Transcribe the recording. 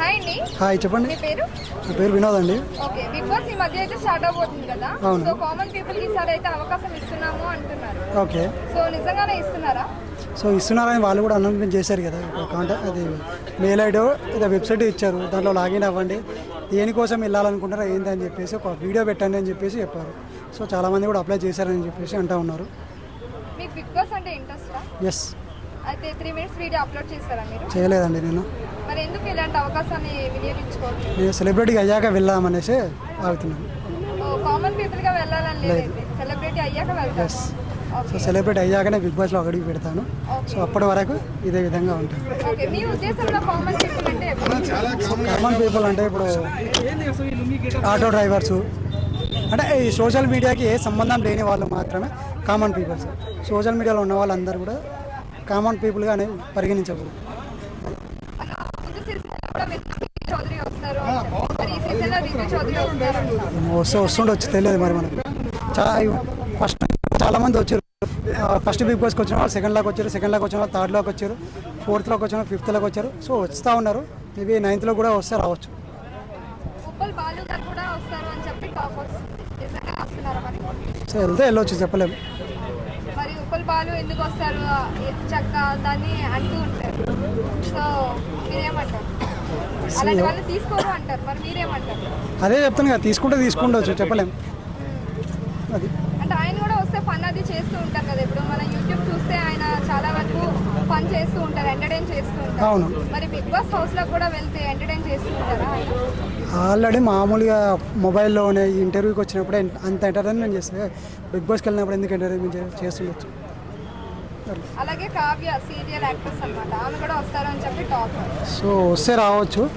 Hi అండి. Hi చెప్పండి. మీ పేరు? నా పేరు వినోద్ అండి. ఓకే బిగ్ బాస్ ఈ మధ్య అయితే స్టార్ట్ అవబోతుంది కదా. అవును. సో కామన్ పీపుల్కి ఈసారి అయితే అవకాశం ఇస్తున్నాము అంటున్నారు. ఓకే. సో నిజంగానే ఇస్తున్నారా? సో ఇస్తున్నారని వాళ్ళు కూడా అనౌన్స్మెంట్ చేశారు కదా. ఒక కాంటాక్ట్ అది మెయిల్ ఐడి వెబ్సైట్ ఇచ్చారు. దాంట్లో లాగిన్ అవ్వండి. దేనికోసం వెళ్ళాలనుకుంటారా ఏంటి అని చెప్పేసి ఒక వీడియో పెట్టండి అని చెప్పేసి చెప్పారు. సో చాలామంది కూడా అప్లై చేశారని చెప్పేసి అంటూ ఉన్నారు. మీకు బిగ్ బాస్ అంటే ఇంట్రెస్టా? ఎస్ అయితే త్రీ మినిట్స్ వీడియో అప్లోడ్ చేస్తారా మీరు? చేయలేదండి నేను. మరి ఎందుకు ఇలాంటి అవకాశాన్ని వినియోగించుకోవట్లేదు? నేను సెలబ్రిటీగా అయ్యాక వెళ్దామనేసి ఆగుతున్నాను కామన్ పీపుల్గా వెళ్ళాలని లేదైతే సెలబ్రిటీ అయ్యాక వెళ్తారు. సో సెలబ్రిటీ అయ్యాకనే బిగ్ బాస్లో అడిగి పెడతాను. సో అప్పటి వరకు ఇదే విధంగా ఉంటుంది. ఓకే మీ ఉద్దేశంలో కామన్ పీపుల్ అంటే ఎవరు? కామన్ పీపుల్ అంటే ఇప్పుడు ఆటో డ్రైవర్స్ అంటే ఈ సోషల్ మీడియాకి ఏ సంబంధం లేని వాళ్ళు మాత్రమే కామన్ పీపుల్స్ సోషల్ మీడియాలో ఉన్న వాళ్ళందరూ కూడా కామన్ పీపుల్గానే పరిగణించకూడదు ముందు సీజన్ కూడా మీరు రితు చౌదరి వస్తారు అని చెప్పి. మరి ఈ సీజన్లో రితు చౌదరి వస్తారు అంటున్నారు. వస్తే వస్తుండొచ్చు తెలియదు మరి మనకు. చాలా ఫస్ట్ చాలామంది వచ్చారు. ఫస్ట్ బిగ్ బాస్కి వచ్చిన వాళ్ళు సెకండ్ లాక్ వచ్చారు సెకండ్ లాక్ వచ్చిన వాళ్ళు థర్డ్ లాక్ వచ్చారు ఫోర్త్ లాక్ వచ్చిన ఫిఫ్త్ లాక్ వచ్చారు. సో వస్తూ ఉన్నారు. మేబీ నైన్త్లో కూడా వస్తే రావచ్చు. సో వెళ్తే వెళ్ళొచ్చు చెప్పలేము. మరి ఉప్పల్ బాలు ఎందుకు వస్తారు? చక్క దాన్ని అంటూ ఉంటారు. సో మీరేమంటారు? అదే చెప్తాను కదా తీసుకుంటే తీసుకుండొచ్చు చెప్పలేము అది. అంటే ఆయన కూడా వస్తే ఫన్ అది చేస్తూ ఉంటారు కదా. ఇప్పుడు మన యూట్యూబ్ చూస్తే ఆయన చాలా వరకు ఫన్ చేస్తూ ఉంటారు ఎంటర్టైన్ చేస్తూ ఉంటారు. అవును. మరి బిగ్ బాస్ హౌస్లో కూడా వెళ్తే ఎంటర్టైన్ చేస్తూ ఉంటారా ఆల్రెడీ మామూలుగా మొబైల్లోనే ఇంటర్వ్యూకి వచ్చినప్పుడే అంత ఎంటర్టైన్మెంట్ చేస్తే బిగ్ బాస్కి వెళ్ళినప్పుడు ఎందుకు ఎంటర్టైన్మెంట్ చేస్తుండొచ్చు అలాగే కావ్య సీరియల్ యాక్ట్రెస్ అన్నమాట. ఆమె కూడా వస్తారని చెప్పి టాక్. సో వస్తే రావచ్చు.